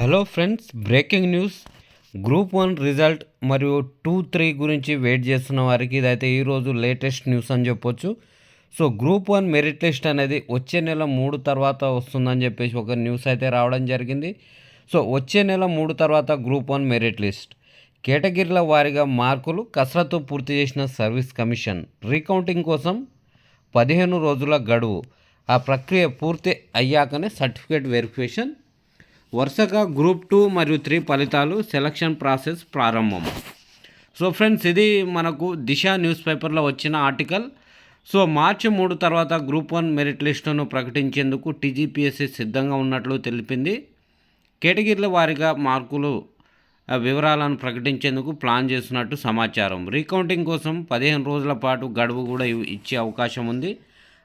Hello friends breaking news. Group one result మరియు two three గురించి wait చేస్తున్న వారికి ఇదైతే ఈరోజు లేటెస్ట్ న్యూస్ అని చెప్పొచ్చు. So group one merit list అనేది వచ్చే నెల మూడు తర్వాత వస్తుందని చెప్పేసి ఒక న్యూస్ అయితే రావడం జరిగింది. సో వచ్చే నెల మూడు తర్వాత గ్రూప్ వన్ మెరిట్ లిస్ట్. కేటగిరీల వారీగా మార్కులు కసరత్తు పూర్తి చేసిన సర్వీస్ కమిషన్. రీకౌంటింగ్ కోసం పదిహేను రోజుల గడువు. ఆ ప్రక్రియ పూర్తి అయ్యాకనే సర్టిఫికేట్ వెరిఫికేషన్ వరుసగా గ్రూప్ టూ మరియు త్రీ ఫలితాలు సెలక్షన్ ప్రాసెస్ ప్రారంభం. సో ఫ్రెండ్స్ ఇది మనకు దిశ న్యూస్ పేపర్లో వచ్చిన ఆర్టికల్. సో మార్చి మూడు తర్వాత గ్రూప్ వన్ మెరిట్ లిస్టును ప్రకటించేందుకు టీజీపీఎస్సీ సిద్ధంగా ఉన్నట్లు తెలిపింది. కేటగిరీల వారీగా మార్కులు వివరాలను ప్రకటించేందుకు ప్లాన్ చేస్తున్నట్టు సమాచారం. రీకౌంటింగ్ కోసం పదిహేను రోజుల పాటు గడువు కూడా ఇచ్చే అవకాశం ఉంది.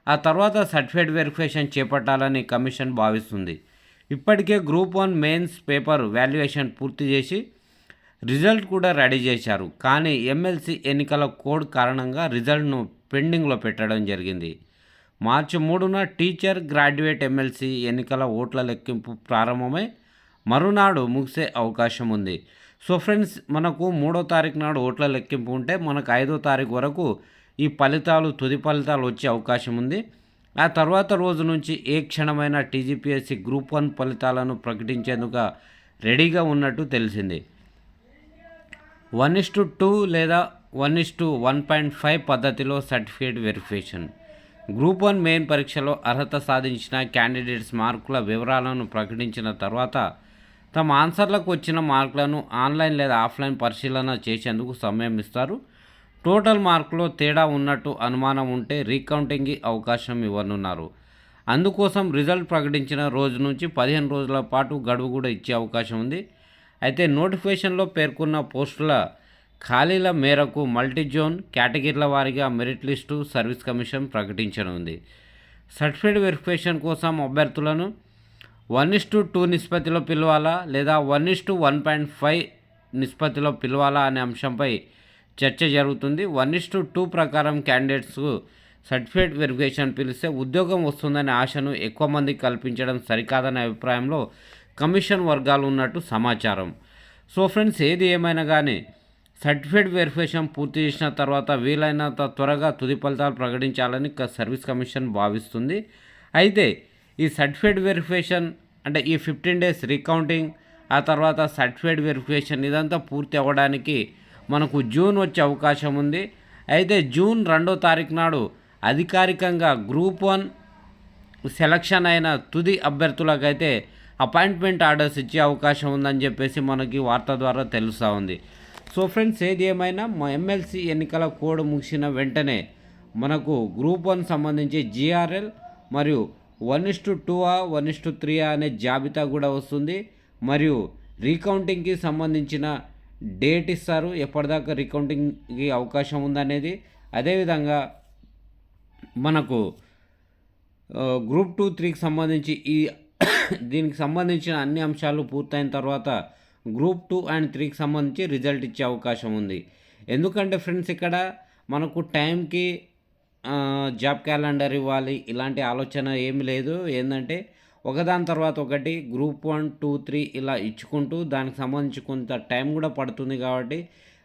ఆ తర్వాత సర్టిఫికేట్ వెరిఫికేషన్ చేపట్టాలని కమిషన్ భావిస్తుంది. ఇప్పటికే group one mains paper valuation పూర్తి చేసి రిజల్ట్ కూడా రెడీ చేశారు. కానీ ఎమ్మెల్సీ ఎన్నికల కోడ్ కారణంగా రిజల్ట్ను పెండింగ్లో పెట్టడం జరిగింది. మార్చి మూడున టీచర్ గ్రాడ్యుయేట్ ఎమ్మెల్సీ ఎన్నికల ఓట్ల లెక్కింపు ప్రారంభమై మరునాడు ముగిసే అవకాశం ఉంది. సో ఫ్రెండ్స్ మనకు మూడో తారీఖు నాడు ఓట్ల లెక్కింపు ఉంటే మనకు ఐదో తారీఖు వరకు ఈ ఫలితాలు తుది ఫలితాలు వచ్చే అవకాశం ఉంది. ఆ తర్వాత రోజు నుంచి ఏ క్షణమైన టీజీపీఎస్సీ గ్రూప్ వన్ ఫలితాలను ప్రకటించేందుకు రెడీగా ఉన్నట్టు తెలిసింది. వన్ ఇస్ టు టూ లేదా one is to one point five పద్ధతిలో certificate verification. Group one main పరీక్షలో అర్హత సాధించిన క్యాండిడేట్స్ మార్కుల వివరాలను ప్రకటించిన తర్వాత తమ ఆన్సర్లకు వచ్చిన మార్కులను ఆన్లైన్ లేదా ఆఫ్లైన్ పరిశీలన చేసేందుకు సమయం ఇస్తారు. టోటల్ మార్కులో తేడా ఉన్నట్టు అనుమానం ఉంటే రీకౌంటింగ్కి అవకాశం ఇవ్వనున్నారు. అందుకోసం రిజల్ట్ ప్రకటించిన రోజు నుంచి పదిహేను రోజుల పాటు గడువు కూడా ఇచ్చే అవకాశం ఉంది. అయితే నోటిఫికేషన్లో పేర్కొన్న పోస్టుల ఖాళీల మేరకు మల్టీజోన్ కేటగిరీల వారీగా మెరిట్ లిస్టు సర్వీస్ కమిషన్ ప్రకటించనుంది. సర్టిఫికేట్ వెరిఫికేషన్ కోసం అభ్యర్థులను వన్ ఇస్ టు టూ నిష్పత్తిలో పిలవాలా లేదా one is to one point five నిష్పత్తిలో పిలవాలా అనే అంశంపై చర్చ జరుగుతుంది. వన్ ఇస్ టు టూ ప్రకారం క్యాండిడేట్స్కు సర్టిఫికేట్ వెరిఫికేషన్ పిలిస్తే ఉద్యోగం వస్తుందనే ఆశను ఎక్కువ మందికి కల్పించడం సరికాదనే అభిప్రాయంలో కమిషన్ వర్గాలు ఉన్నట్టు సమాచారం. సో ఫ్రెండ్స్ ఏది ఏమైనా కానీ సర్టిఫికేట్ వెరిఫికేషన్ పూర్తి చేసిన తర్వాత వీలైనంత త్వరగా తుది ఫలితాలు ప్రకటించాలని సర్వీస్ కమిషన్ భావిస్తుంది. అయితే ఈ సర్టిఫికేట్ వెరిఫికేషన్ అంటే ఈ ఫిఫ్టీన్ డేస్ రీకౌంటింగ్ ఆ తర్వాత సర్టిఫికేట్ వెరిఫికేషన్ ఇదంతా పూర్తి అవ్వడానికి మనకు జూన్ వచ్చే అవకాశం ఉంది. అయితే జూన్ రెండో తారీఖు నాడు అధికారికంగా గ్రూప్ వన్ సెలక్షన్ అయిన తుది అభ్యర్థులకైతే అపాయింట్మెంట్ ఆర్డర్స్ ఇచ్చే అవకాశం ఉందని చెప్పేసి మనకి వార్త ద్వారా తెలుస్తూ ఉంది. సో ఫ్రెండ్స్ ఏది ఏమైనా మా ఎమ్మెల్సీ ఎన్నికల కోడ్ ముగిసిన వెంటనే మనకు గ్రూప్ వన్ సంబంధించి జిఆర్ఎల్ మరియు వన్ ఇస్ టు టూ ఆ వన్ ఇస్ టు త్రీ ఆ అనే జాబితా కూడా వస్తుంది. మరియు రీకౌంటింగ్కి సంబంధించిన డేట్ ఇస్తారు ఎప్పటిదాకా రికౌంటింగ్కి అవకాశం ఉందనేది. అదేవిధంగా మనకు గ్రూప్ టూ త్రీకి సంబంధించి ఈ దీనికి సంబంధించిన అన్ని అంశాలు పూర్తయిన తర్వాత గ్రూప్ టూ అండ్ త్రీకి సంబంధించి రిజల్ట్ ఇచ్చే అవకాశం ఉంది. ఎందుకంటే ఫ్రెండ్స్ ఇక్కడ మనకు టైంకి జాబ్ క్యాలెండర్ ఇవ్వాలి ఇలాంటి ఆలోచన ఏమి లేదు. ఏంటంటే ఒకదాని తర్వాత ఒకటి గ్రూప్ వన్ టూ త్రీ ఇలా ఇచ్చుకుంటూ దానికి సంబంధించి కొంత టైం కూడా పడుతుంది కాబట్టి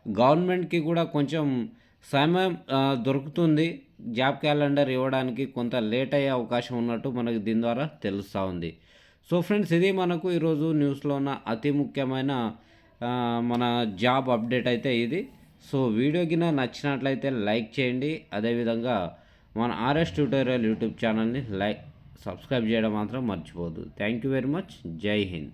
గవర్నమెంట్కి కూడా కొంచెం సమయం దొరుకుతుంది. జాబ్ క్యాలెండర్ ఇవ్వడానికి కొంత లేట్ అయ్యే అవకాశం ఉన్నట్టు మనకు దీని ద్వారా తెలుస్తూ ఉంది. సో ఫ్రెండ్స్ ఇది మనకు ఈరోజు న్యూస్లో ఉన్న అతి ముఖ్యమైన మన జాబ్ అప్డేట్ అయితే ఇది. సో వీడియో కింద నచ్చినట్లయితే లైక్ చేయండి. అదేవిధంగా మన ఆర్ఎస్ ట్యూటోరియల్ యూట్యూబ్ ఛానల్ని లైక్ సబ్స్క్రైబ్ చేయడం మాత్రం మర్చిపోదు థ్యాంక్ యూ వెరీ మచ్ జై హింద్